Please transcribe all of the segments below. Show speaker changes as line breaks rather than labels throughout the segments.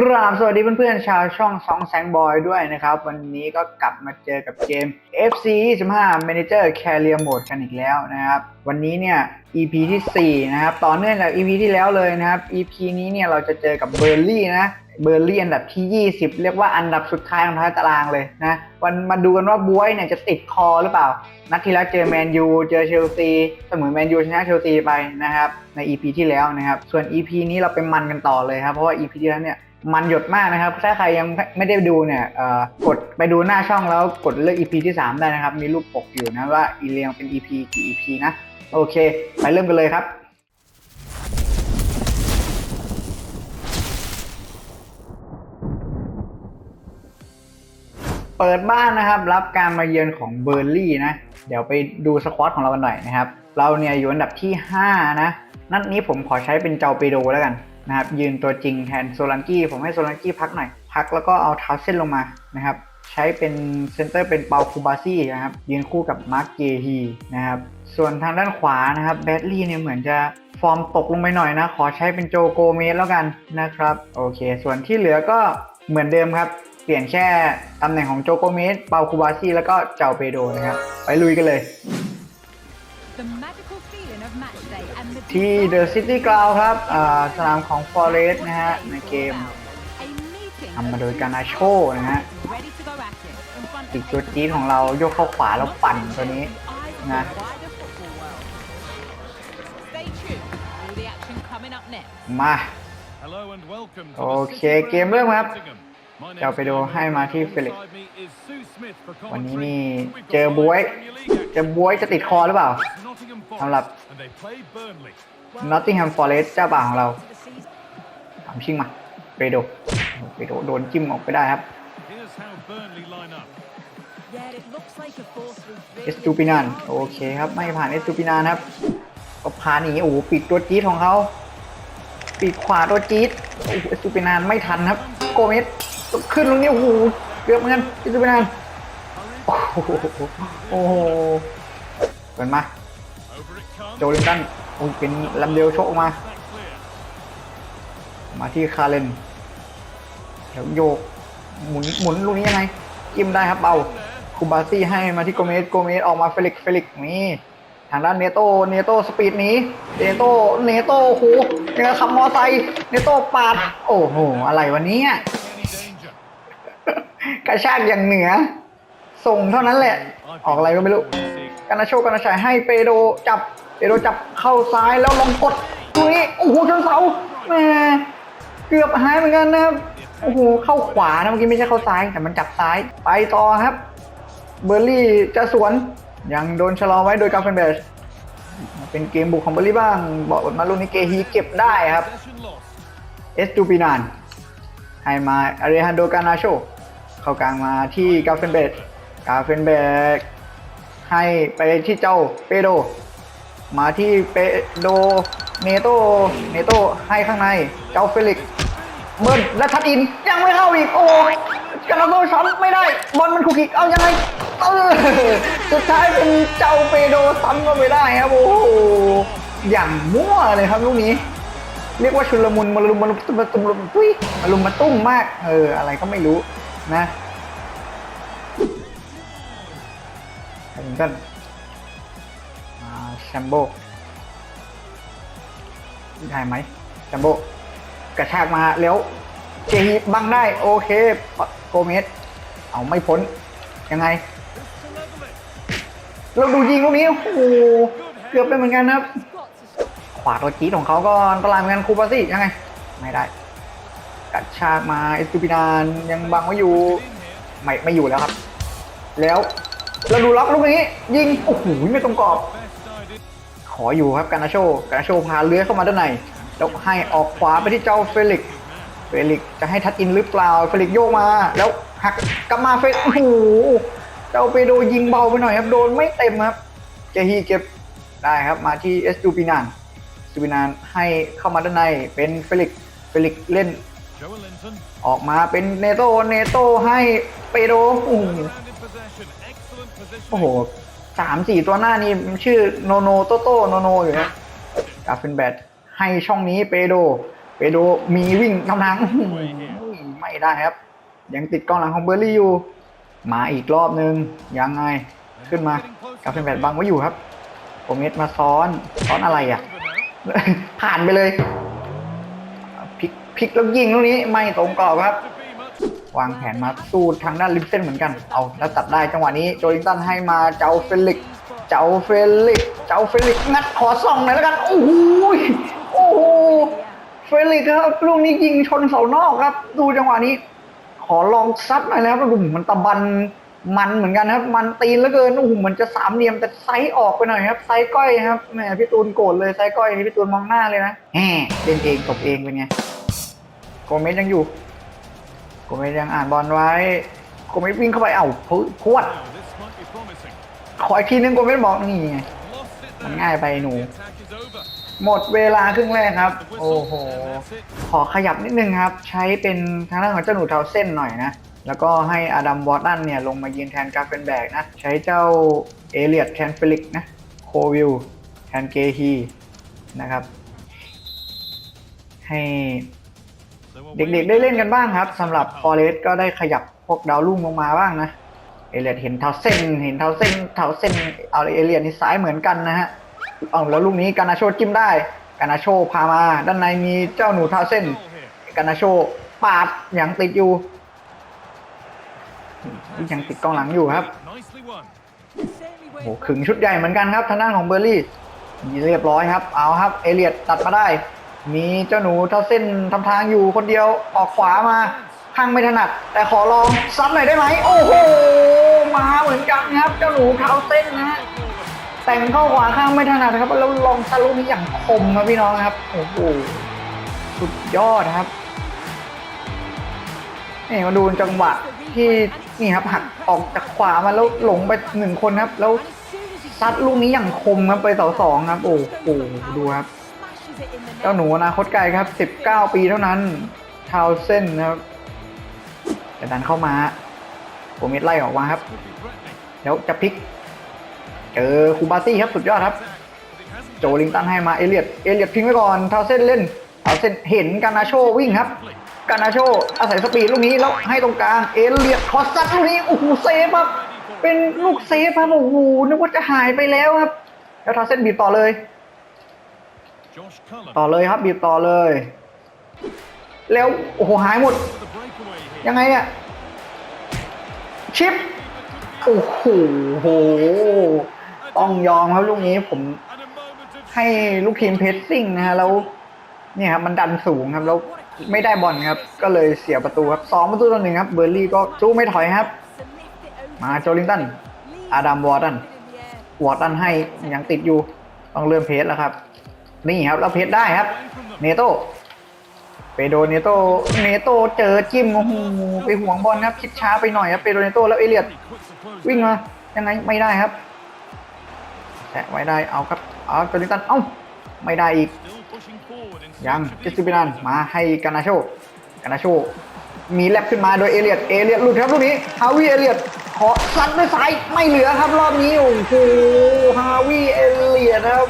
กราบสวัสดีเพื่อนๆชาวช่องสองแสงบอยด้วยนะครับ วันนี้ก็กลับมาเจอกับเกม FC 25 Manager Career Mode กันอีกแล้วนะครับ วันนี้เนี่ย EP ที่ 4 นะครับ ต่อเนื่องจาก EP ที่แล้วเลยนะครับ EP นี้เนี่ยเราจะเจอกับเบอร์ลี่นะเบอร์ลี่อันดับที่ 20 เรียกว่าอันดับสุดท้ายของท้ายตารางเลยนะวันมาดูกันว่าบวยเนี่ยจะติดคอหรือเปล่า นัดที่แล้วเจอแมนยูเจอเชลซีเสมอแมนยูชนะเชลซีไปนะครับใน EP ที่แล้วนะครับ ส่วน EP นี้เราไปมันกันต่อเลยครับเพราะว่า EP ที่แล้วเนี่ย มันหยดมากนะครับ ถ้าใครยังไม่ได้ดูเนี่ยกดไปดูหน้าช่องแล้วกดเลือก EP ที่ 3 ได้นะครับ มีรูปปกอยู่นะว่าอีเลียงเป็น EP กี่ EP นะ โอเค ไปเริ่มกันเลยครับเปิดบ้านนะครับรับการมาเยือนของเบอร์ลี่นะ เดี๋ยวไปดูสควอตของเรากันหน่อยนะครับ เราเนี่ยอยู่อันดับที่ 5 นะ นัดนี้ผมขอใช้เป็นเจ้าเปโดแล้วกัน นะครับ ยืนตัวจริงแทนโซลันกี้ผมให้โซลันกี้พักหน่อยพักแล้วก็เอาเท้าเส้นลงมานะครับ ใช้เป็นเซนเตอร์เป็นเปาคูบาซี่นะครับ ยืนคู่กับมาร์กเกฮีนะครับ ส่วนทางด้านขวานะครับแบดลี่เนี่ยเหมือนจะฟอร์มตกลงไปหน่อยนะ ขอใช้เป็นโจโกเมสแล้วกันนะครับ โอเค ส่วนที่เหลือก็เหมือนเดิมครับ เปลี่ยนแค่ตำแหน่งของโจโกเมสเปาคูบาซี่แล้วก็เจ้าเปโดนะครับ ไปลุยกันเลย
day and the
ที่ The City Ground ครับอ่าสนามของ Forest นะฮะ ในเกมทำมาโดยการนาโชนะฮะ
ready to go at it in front of
อีกตัวจี๊ดของเราโยกเข้าขวาแล้วปั่นตัวนี้
eyes of
นะ
the wider football world. Stay tuned. All the action coming up next.
มา
Hello and welcome to
โอ
the
เค
City
เกมเริ่มครับ
Nottingham. My name's
เจ้าไปดู
Gordon
ให้มาที่
Alongside
ฟิลิป
me is Sue Smith for
วันนี้
commentary.
นี่
We've got
เจอ
live
บวย
Premier League action.
จะบวยจะติดคอหรือเปล่า
Nottingham Forest
สำหรับ
and they play Burnley.
Nottingham Forest เจ้าบ่าวของเราทำชิงมาเปโดเปโดโดนจิ้มออกไปได้ครับ
Here's how Burnley line up.
เอสตูปินานโอเคครับไม่ผ่านเอสตูปินานครับก็พาหนีโอ้โหปิดตัวจี๊ดของเขาปิดขวาตัวจี๊ดโอ้โหเอสตูปินานไม่ทันครับโกเมส ขึ้นตรงนี้โอ้โหเกือบเหมือนกันเอสตูปินานโอ้โหโอ้โหเปิดมาโจลินตันโอ้เป็นลำเดียวโชกมา มาที่คาเลนเดี๋ยวโยกหมุนหมุนลูกนี้ยังไงจิ้มได้ครับเบาคูบาซี่ให้มาที่โกเมสโกเมสออกมาเฟลิกเฟลิกนี่ทางด้านเนโตเนโตสปีดนี้เนโตเนโตโอ้โหยังกับขับมอไซค์เนโตปาด โอ้โห อะไรวันนี้ กระชากอย่างเหนือ ส่งเท่านั้นแหละ ออกอะไรก็ไม่รู้กานาโชกานาชัยให้เปโดจับเปโดจับเข้าซ้ายแล้วลองกดตรงนี้โอ้โหชนเสาแหมเกือบหายเหมือนกันนะครับโอ้โหเข้าขวานะเมื่อกี้ไม่ใช่เข้าซ้ายแต่มันจับซ้ายไปต่อครับ เบอร์ลี่จะสวนยังโดนชะลอไว้โดยกาเฟนเบสเป็นเกมบุกของเบอร์ลี่บ้างบอกมาลูกนี้เกฮีเก็บได้ครับเอสตูปินานให้มาอาริฮันโดกานาโช เข้ากลางมาที่กาเฟนเบกกาเฟนเบกให้ไปที่เจ้าเปโด มาที่เปโดเนโตเนโตให้ข้างในเจ้าเฟลิกเบิร์นและทัดอินยังไม่เข้าอีกโอ้กานาโตช็อตไม่ได้ บอลมันคุกอีกเอายังไงเออสุดท้ายเป็นเจ้าเปโดซ้ำก็ไม่ได้ครับโอ้โหอย่างมั่วเลยครับลูกนี้ เรียกว่าชุลมุนมารุมมารุมมาตุมมารุมตุ้ยมารุมมาตุ้มมาก เอออะไรก็ไม่รู้ นะแฮมิลตันแชมโบได้ไหมแชมโบกระชากมาแล้วเจฮีบังได้ โอเคโกเมสเอาไม่พ้น ยังไงเราดูยิงลูกนี้โอ้โหเกือบไปเหมือนกันนะครับ ขวาตัวจี๊ดของเขาก็อันตรายเหมือนกันคูปาซี่ยังไง ไม่ได้ัดชากมาเอสตูปินานยังบังไว้อยู่ไม่ไม่อยู่แล้วครับ แล้วเราดูล็อกลูกนี้ ยิงโอ้โหไม่ตรงกรอบ ขออยู่ครับกานาโชกานาโชพาเลื้อยเข้ามาด้านในแล้วให้ออกขวาไปที่เจ้าเฟลิกเฟลิกจะให้ทัดอินหรือเปล่าเฟลิกโยกมา แล้วหักกลับมาเฟลิกโอ้โหเจ้าเปโดยิงเบาไปหน่อยครับโดนไม่เต็มครับเจฮีเก็บได้ครับมาที่เอสตูปินานสตูปินานให้เข้ามาด้านในเป็นเฟลิกเฟลิกเล่น ออกมาเป็นเนโตเนโตให้เปโดโอ้โห
Round in possession. Excellent position.
โอ้โหสามสี่ตัวหน้านี่มันชื่อโนโนโตโตโนโนอยู่นะกาฟินแบทให้ช่องนี้เปโด เปโดมีวิ่งทำทางอื้อหือไม่ได้ครับ ยังติดกองหลังของเบอร์รี่อยู่ มาอีกรอบนึง ยังไงขึ้นมากับเป็นแบบบังไว้อยู่ครับโอเมสมาซ้อนซ้อนอะไรอะผ่านไปเลย พลิกแล้วยิงตรงนี้ไม่ตรงกรอบครับ วางแผนมาสู้ทางด้านริมเส้นเหมือนกัน เอาแล้วตัดได้จังหวะนี้โจลิงตันให้มาเจ้าเฟลิก เจ้าเฟลิก เจ้าเฟลิกงัดขอส่องหน่อยแล้วกัน โอ้โหยโอ้โหเฟลิกครับลูกนี้ยิงชนเสานอกครับ ดูจังหวะนี้ ขอลองซัดหน่อยนะครับดูมันตะบันมันเหมือนกันครับ มันตีนเหลือเกินโอ้โหเหมือนจะสามเหลี่ยมแต่ไซส์ออกไปหน่อยครับไซส์ก้อยครับแหมพี่ตูนโกรธเลยไซส์ก้อยนี่พี่ตูนมองหน้าเลยนะแหมเล่นเองตบเองเป็นไง โกเมสยังอยู่ โกเมสยังอ่านบอลไว้ โกเมสวิ่งเข้าไปเอ้าพวด ขออีกทีนึงโกเมสบอกนี่ไงมันง่ายไปหนู หมดเวลาครึ่งแรกครับ โอ้โห ขอขยับนิดนึงครับ ใช้เป็นทางด้านของเจ้าหนูเทาเส้นหน่อยนะ แล้วก็ให้อดัมวอร์ตันเนี่ยลงมายืนแทนกาเฟนแบกนะ ใช้เจ้าเอเลียดแทนเฟลิกนะ โควิลแทนเกฮีนะครับ ให้ เด็กๆได้เล่นกันบ้างครับสำหรับฟอเรสก็ได้ขยับพวกดาวรุ่งลงมาบ้างนะ เอเลียดเห็นเท้าเส้น เห็นเท้าเส้นเท้าเส้นเอาเอเลียดนี่ซ้ายเหมือนกันนะฮะเอาแล้วลูกนี้กานาโชจิ้มได้กานาโชพามาด้านในมีเจ้าหนูเท้าเส้นกานาโชปาดอย่างติดอยู่ยังติดกองหลังอยู่ครับโอ้หขึงชุดใหญ่เหมือนกันครับทางด้านของเบอร์รี่เรียบร้อยครับ เอาครับ เอเลียดตัดมาได้ มีเจ้าหนูเท้าเส้นทำทางอยู่คนเดียวออกขวามาข้างไม่ถนัด แต่ขอลองซัดหน่อยได้ไหมโอ้โหมาเหมือนกันครับ เจ้าหนูเท้าเส้นนะแต่งเข้าขวาข้างไม่ถนัดครับแล้วลองซาลูกนี้อย่างคมครับพี่น้องครับโอ้โหสุดยอดครับนี่มาดูจังหวะที่นี่ครับหักออกจากขวามาแล้วหลงไปหนึ่งคนครับ แล้วซัดลูกนี้อย่างคมครับไปเสาสองครับ โอ้โหดูครับ เจ้าหนูอนาคตไกลครับ 19 ปีเท่านั้นทาวเส้นนะครับจะดันเข้ามาโกเมสไล่ออกมาครับ แล้วจะพลิก เจอคูบาซี่ครับสุดยอดครับ โจลิงตันให้มาเอเลียดเอเลียดทิ้งไว้ก่อนทาวเส้นเล่นทาวเส้นเห็นกานาโชวิ่งครับกานาโชอาศัยสปีดลูกนี้แล้วให้ตรงกลางเอเลียดคอสซัดลูกนี้โอ้โหเซฟครับเป็นลูกเซฟครับโอ้โหนึกว่าจะหายไปแล้วครับ แล้วทาวเส้นบีบต่อเลย ต่อเลยครับบีบต่อเลย แล้วโอ้โหหายหมด ยังไงเนี่ย ชิป โอ้โหโหต้องยอมครับลูกนี้ผมให้ลูกทีมเพสซิ่งนะฮะแล้วเนี่ยครับมันดันสูงครับแล้วไม่ได้บอลครับ ก็เลยเสียประตูครับสองประตูต่อหนึ่งครับเบอร์ลี่ก็สู้ไม่ถอยครับ มาโจลิงตันอาดัมวอร์ตันวอร์ตันให้ยังติดอยู่ต้องเริ่มเพสแล้วครับ นี่ครับแล้วเพสได้ครับ เนโต้ไปโดนเนโต้เนโต้เจอจิ้มโอ้โหไปห่วงบอลครับ คิดช้าไปหน่อยครับไปโดนเนโต้แล้วเอเลียดวิ่งมายังไงไม่ได้ครับแตะไว้ได้เอาครับเอาโจลิตันเอ้าไม่ได้อีก ยังเจสซิปินันมาให้กานาโชกานาโชมีแลบขึ้นมาโดยเอเลียดเอเลียดหลุดครับลูกนี้ฮาวิเอเลียดขอซัดด้วยซ้ายไม่เหลือครับรอบนี้โอ้โหฮาวิเอเลียดครับ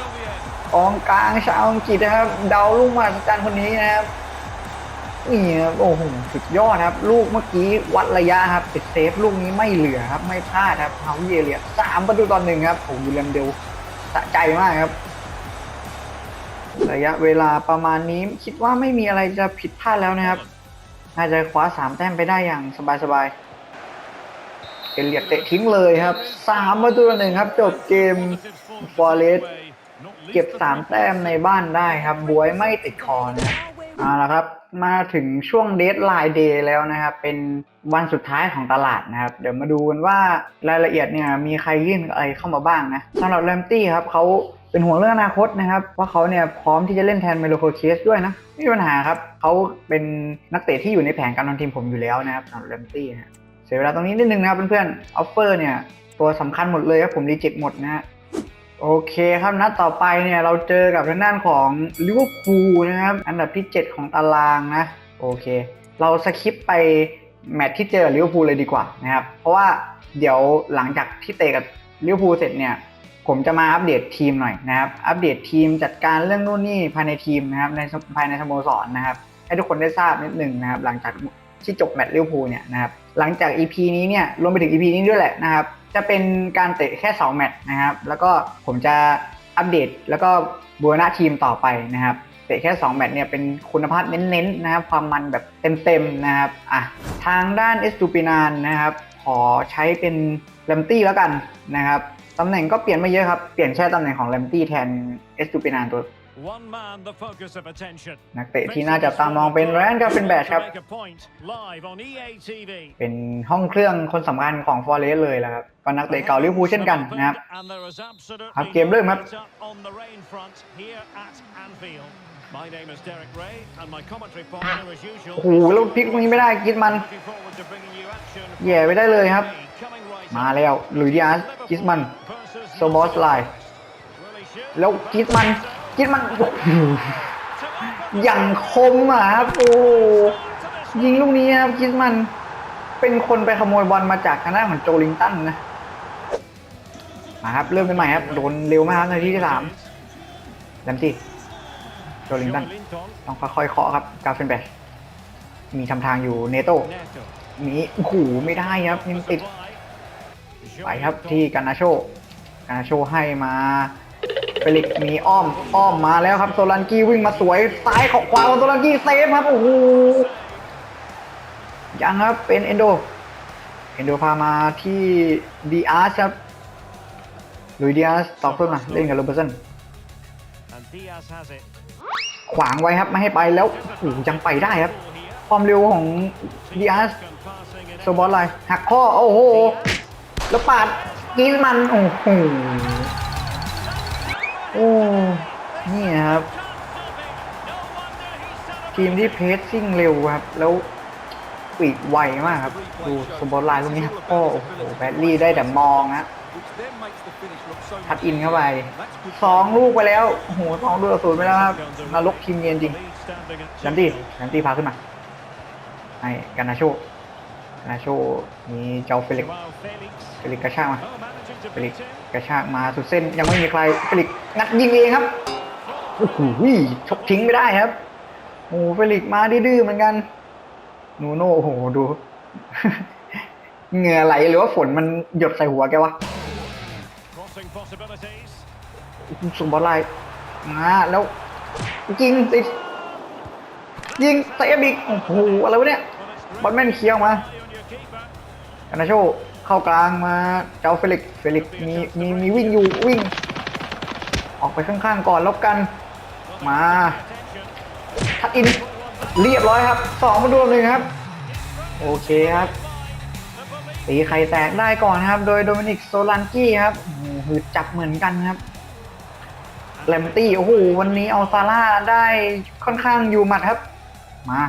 กองกลางชาวอังกฤษนะครับ เดาลูกมาจันคนนี้นะครับนี่ครับโอ้โหสุดยอดครับ ลูกเมื่อกี้วัดระยะครับติดเซฟลูกนี้ไม่เหลือครับ ไม่พลาดครับเฮาเอเลียดสามประตูต่อหนึ่งครับโอ้โหวิลเลมเดลสะใจมากครับ ระยะเวลาประมาณนี้คิดว่าไม่มีอะไรจะผิดพลาดแล้วนะครับน่าจะคว้าสามแต้มไปได้อย่างสบายๆเอเลียดเตะทิ้งเลยครับสามประตูต่อหนึ่งครับ จบเกม
positives
ฟอเรส เก็บสามแต้มในบ้านได้ครับบวยไม่ติดคอนะเอาละครับ มาถึงช่วงเดทไลน์เดย์แล้วนะครับ เป็นวันสุดท้ายของตลาดนะครับ เดี๋ยวมาดูกันว่ารายละเอียดเนี่ยมีใครยื่นอะไรเข้ามาบ้างนะสำหรับแรมตี้ครับเขาเป็นห่วงเรื่องอนาคตนะครับ ว่าเขาเนี่ยพร้อมที่จะเล่นแทนเมโลโคเคสด้วยนะไม่มีปัญหาครับเขาเป็นนักเตะที่อยู่ในแผนการนำทีมผมอยู่แล้วนะครับสำหรับแรมตี้นะเสียเวลาตรงนี้นิดนึงนะครับเพื่อนๆออฟเฟอร์เนี่ยตัวสำคัญหมดเลยครับผมรีเจ็คหมดนะฮะ โอเคครับนัดต่อไปเนี่ยเราเจอกับทางด้านของลิเวอร์พูลนะครับ อันดับที่ 7 ของตารางนะ โอเค เราสคิปไปแมตช์ที่เจอกับลิเวอร์พูลเลยดีกว่านะครับ เพราะว่าเดี๋ยวหลังจากที่เตะกับลิเวอร์พูลเสร็จเนี่ย ผมจะมาอัปเดตทีมหน่อยนะครับ อัปเดตทีมจัดการเรื่องนู่นนี่ภายในทีมนะครับในภายในสโมสรนะครับ ให้ทุกคนได้ทราบนิดหนึ่งนะครับ หลังจากที่จบแมตช์ลิเวอร์พูลเนี่ยนะครับหลังจาก EP นี้เนี่ยรวมไปถึง EP นี้ด้วยแหละนะครับ จะเป็นการเตะแค่ 2 แมตช์นะครับ แล้วก็ผมจะอัปเดตแล้วก็บูรณะทีมต่อไปนะครับ เตะแค่ 2 แมตช์เนี่ยเป็นคุณภาพเน้นๆนะครับ ความมันแบบเต็มๆนะครับอะทางด้านเอสตูปินานนะครับ ขอใช้เป็นแลมตี้แล้วกันนะครับตำแหน่งก็เปลี่ยนไม่เยอะครับ เปลี่ยนแค่ตำแหน่งของแลมตี้แทนเอสตูปินานตัว
One man, the focus of attention.
นักเตะที่น่าจับตามองเป็นแรนกับเป็นแบชครับ
To make a point live on EA TV.
เป็นห้องเครื่องคนสำคัญของฟอร์เรสเลยแหละครับ ก็นักเตะเก่าลิเวอร์พูลเช่นกันนะครับ
And there is absolutely
ครับเกมเริ่มครับ
no let-up on the rain front here at Anfield. My name is Derek Ray and my commentary partner as usual.
โอ้โหแล้วพลิกตรงนี้ไม่ได้กิดมัน
Looking forward to bringing you action.
แย่ไปได้เลยครับ
Coming right
มา
up.
แล้วหลุยส์ดิอาสกิสมัน
Versus
โซบอสไลน์
Really should.
แล้วกิสมันกิสมันโอ้โหอย่างคมอะครับโอ้โหยิงลูกนี้ครับกิสมันเป็นคนไปขโมยบอลมาจากทางด้านของโจลิงตันนะ มาครับ เริ่มกันใหม่ครับ โดนเร็วมากครับนาทีที่สามแลมซี่โจลิงตันต้องค่อยๆเคาะครับกาเฟนแบชมีทำทางอยู่เนโต
Neto.
มีโอ้โหไม่ได้ครับยังติด ไปครับที่กานาโชกานาโชให้มาเฟลิกมีอ้อมอ้อมมาแล้วครับโซลันกี้วิ่งมาสวยซ้ายของขวาของโซลันกี้เซฟครับโอ้โหยังครับเป็นเอนโดเอนโดพามาที่ดีอาร์ครับ ลุยดีอาร์ต่อขึ้นมาเล่นกับโรเบอร์สันขวางไว้ครับไม่ให้ไปแล้วโอ้ยังไปได้ครับ ความเร็วของดีอาร์โซบอสไลหักข้อโอ้โหแล้วปาดกรีนมันโอ้โหโอ้นี่ครับ ทีมที่เพสซิ่งเร็วครับ แล้วปีกไวมากครับ ดูโซบอสไลน์ตรงนี้หักข้อโอ้โหแบดลี่ได้แต่มองนะ ทัดอินเข้าไปสองลูกไปแล้วโอ้โหสองลูกต่อศูนย์ไปแล้วครับนรกทีมเย็นจริง
Lead standing at
ยันตี้ยันตี้พาขึ้นมาให้กานาโชกานาโชมีเจ้าเฟลิกซ์
Joao Felix.
เฟลิกซ์กระชากมา
Oh, managing to
เฟลิก
beat
ซ์
him.
กระชากมาสุดเส้นยังไม่มีใครเฟลิกซ์งัดยิงเองครับโอ้โหชกทิ้งไม่ได้ครับโอ้โหเฟลิกซ์มาดื้อๆเหมือนกันนูโน่โอ้โหดูเหงื่อไหลหรือว่าฝนมันหยดใส่หัวแกวะ
Crossing possibilities.
สุบอลไลน์มาแล้ว ยิงติด ยิงเตะบิ๊กโอ้โหอะไรวะเนี่ยบอลแม่นเคี้ยวมา
Eye on your keeper.
กานาโชเข้ากลางมาเจ้าเฟลิกเฟลิกมีมีมีวิ่งอยู่วิ่ง ออกไปข้างๆก่อนแล้วกัน มาทัดอินเรียบร้อยครับสองมาดูหนึ่งครับ โอเคครับตีไข่แตกได้ก่อนครับ โดยโดมินิกโซลันกี้ครับ หืดจับเหมือนกันครับแลมตี้โอ้โหวันนี้เอาซาร่าได้ค่อนข้างอยู่หมัดครับ มา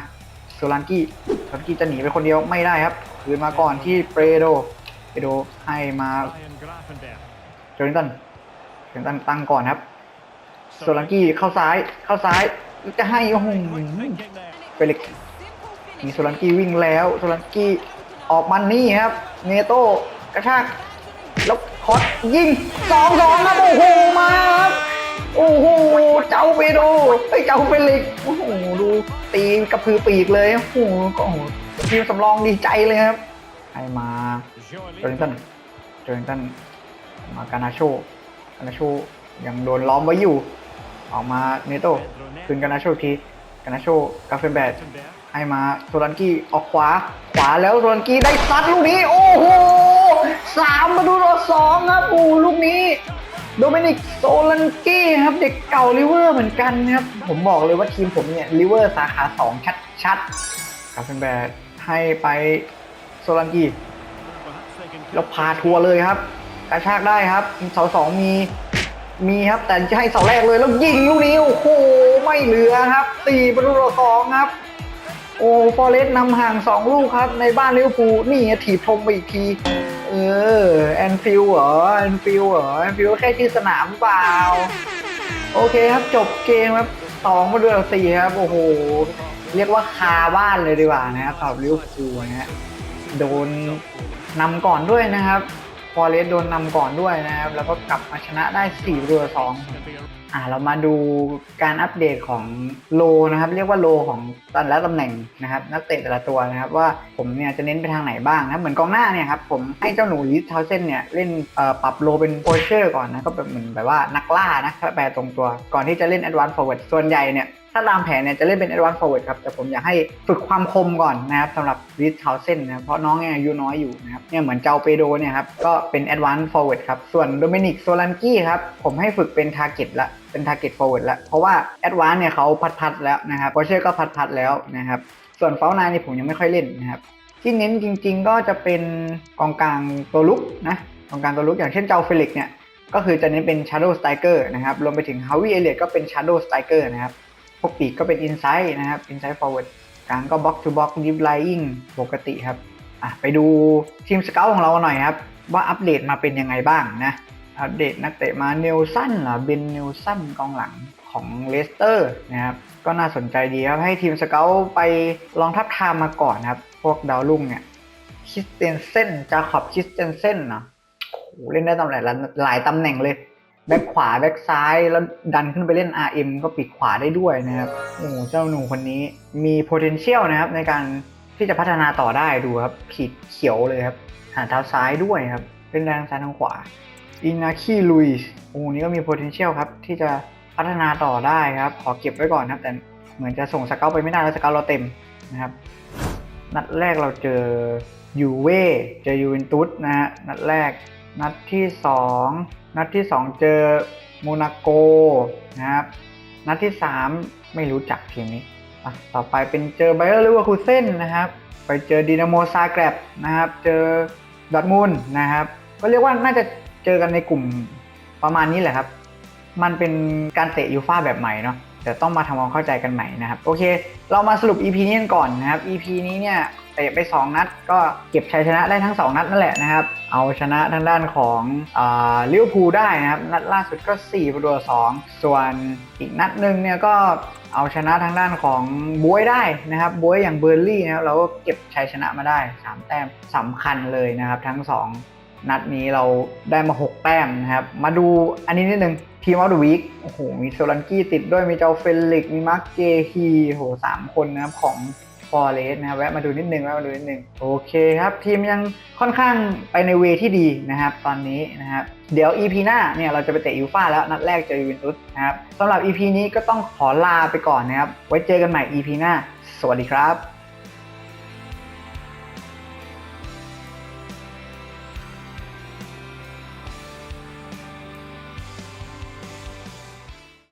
โซลันกี้โซลันกี้จะหนีไปคนเดียวไม่ได้ครับ คืนมาก่อนที่เปโดเปโดให้มา
Ryan Graffenberg.
โจลินตันโจลินตันตั้งก่อนครับโซลันกี้เข้าซ้ายเข้าซ้ายจะให้โอ้โห
Quick thinking there.
เฟลิกมีโซลันกี้วิ่งแล้วโซลันกี้ออกมันนี่ครับเนโต้กระชาก อสยิงสองสองครับโอ้โหมาครับโอ้โหเจ้าเปโดไอ้เจ้าเฟลิกโอ้โหดูตีกระพือปีกเลยโอ้โหก็โอ้โหทีมสำรองดีใจเลยครับให้มา
Joe
โจลินตันโจลินตันมากานาโชกานาโชยังโดนล้อมไว้อยู่ ออกมาเนโต้คืนกานาโชทีกานาโชกาเฟนแบดให้มาโซลันกี้ออกขวาขวาแล้วโซลันกี้ได้ซัดลูกนี้ โอ้โห สามมาดูต่อสองครับโอ้โหลูกนี้โดมินิกโซลันกี้ครับเด็กเก่าลิเวอร์เหมือนกันครับ ผมบอกเลยว่าทีมผมเนี่ยลิเวอร์สาขาสองชัดชัดๆกาเฟนแบดให้ไปโซลันกี้
Perhaps they can
แล้วพาทัวร์เลยครับกระชากได้ครับเสาสองมีมีครับแต่จะให้เสาแรกเลยแล้วยิงลูกนี้โอ้โหไม่เหลือครับสี่ประตูต่อสองครับ โอ้ฟอเรสต์นำห่างสองลูกครับ ในบ้านลิเวอร์พูลนี่ถีบชมไปอีกที เออแอนฟิลเหรอแอนฟิลเหรอแอนฟิลแค่ชื่อสนามเปล่า โอเคครับจบเกมครับสองประตูต่อสี่ครับ โอ้โห เรียกว่าคาบ้านเลยดีกว่านะครับสำหรับลิเวอร์พูลนะฮะโดนนำก่อนด้วยนะครับ ฟอเรสโดนนำก่อนด้วยนะครับ แล้วก็กลับมาชนะได้4ประตูต่อ2 อ่าเรามาดูการอัปเดตของโลนะครับ เรียกว่าโลของตอนและตำแหน่งนะครับ นักเตะแต่ละตัวนะครับว่าผมเนี่ยจะเน้นไปทางไหนบ้างนะเหมือนกองหน้าเนี่ยครับผมให้เจ้าหนูลิสเทาเซนเนี่ยเล่นเอ่อปรับโลเป็นโพเชอร์ก่อนนะก็แบบเหมือนแบบว่านักล่านะแปลตรงตัวก่อนที่จะเล่นแอดวานซ์ฟอร์เวิร์ดส่วนใหญ่เนี่ยถ้าตามแผนเนี่ยจะเล่นเป็น Advanced Forward ครับ แต่ผมอยากให้ฝึกความคมก่อนนะครับสำหรับริชเทาเซนนะเพราะน้องยังอายุน้อยอยู่นะครับเนี่ยเหมือนเจ้าเปโดเนี่ยครับก็เป็น Advanced Forward ครับ ส่วนโดมินิกโซลันกี้ครับ ผมให้ฝึกเป็น Target ละเป็น Target Forward ละเพราะว่า advance เนี่ยเขาพัดพัดแล้วนะครับโปเช่ก็พัดพัดแล้วนะครับส่วนเฟลนายนี่ผมยังไม่ค่อยเล่นนะครับที่เน้นจริง ๆ ก็จะเป็นกองกลางตัวลุกนะกองกลางตัวลุกอย่างเช่นเจ้าเฟลิกเนี่ยก็คือจะเน้นเป็น Shadow Striker นะครับรวมไปถึง h o w i e Elliott ก็เป็น Shadow Striker นะครับ พวกปีกก็เป็น inside นะครับ inside forward กลางก็ box to box deep lying ปกติครับอะไปดูทีมสเกลของเราหน่อยครับ ว่าอัปเดตมาเป็นยังไงบ้างนะอัปเดตนักเตะมาเนลสันเหรอเบนเนลสันกองหลังของเลสเตอร์นะครับก็น่าสนใจดีครับ ให้ทีมสเกลไปลองทับทามมาก่อนครับ พวกดาวรุ่งเนี่ยคิสเตนเซนจาขอบคิสเตนเซนเนาะโหเล่นได้ตำแหน่งหลายตำแหน่งเลย แบ็คขวาแบ็คซ้ายแล้วดันขึ้นไปเล่น RM ก็ปิดขวาได้ด้วยนะครับโอ้โหเจ้าหนุ่มคนนี้มี potential นะครับในการที่จะพัฒนาต่อได้ดูครับขีดเขียวเลยครับหาเท้าซ้ายด้วยครับเล่นได้ทั้งซ้ายทั้งขวาอินาคีลุยส์โอ้โหนี่ก็มี potential ครับที่จะพัฒนาต่อได้ครับ ขอเก็บไว้ก่อนนะครับแต่เหมือนจะส่งสเกลไปไม่ได้แล้วสเกลเราเต็มนะครับนัดแรกเราเจอยูเว่เจอยูเวนตุสนะฮะนัดแรกนัดที่ 2 นัดที่ 2 เจอโมนาโกนะครับ นัดที่ 3 ไม่รู้จักทีมนี้ต่อไปเป็นเจอไบเออร์ลิเวอร์คูเซ่นนะครับ ไปเจอดีนาโมซาแกรบนะครับ เจอดอทมุนนะครับ ก็เรียกว่าน่าจะเจอกันในกลุ่มประมาณนี้แหละครับ มันเป็นการเตะยูฟ่าแบบใหม่เนาะเดี๋ยวต้องมาทำความเข้าใจกันใหม่นะครับ โอเค เรามาสรุป EP นี้กันก่อนนะครับ EP นี้เนี่ย ตะไป 2 นัด ก็เก็บชัยชนะได้ทั้ง 2 นัดนั่นแหละนะครับ เอาชนะทางด้านของเลิเวพูได้นะครับ นัดล่าสุดก็4ประตูต่อ2ส่วนอีกนัดหนึ่งเนี่ยก็เอาชนะทางด้านของบวยได้นะครับบวยอย่างเบอร์ลี่นะครับเราก็เก็บชัยชนะมาได้ 3 แต้มสำคัญเลยนะครับ ทั้ง 2 นัดนี้เราได้มา 6 แต้มนะครับ มาดูอันนี้นิดนึงทีมออฟเดอะวีคโอ้โหมีโซลันกี้ติดด้วยมีเจ้าเฟลิกมีมาร์คเกฮีโหสามคนนะครับของ ฟอร์เรสนะครับแวะมาดูนิดนึงแวะมาดูนิดนึงโอเคครับ ทีมยังค่อนข้างไปในเวที่ดีนะครับ ตอนนี้นะครับ เดี๋ยว EP หน้าเนี่ยเราจะไปเตะยูฟ่าแล้วนัดแรกเจอยูเวนตุสนะครับสำหรับ EP นี้ก็ต้องขอลาไปก่อนนะครับ ไว้เจอกันใหม่ EP หน้า สวัสดีครับ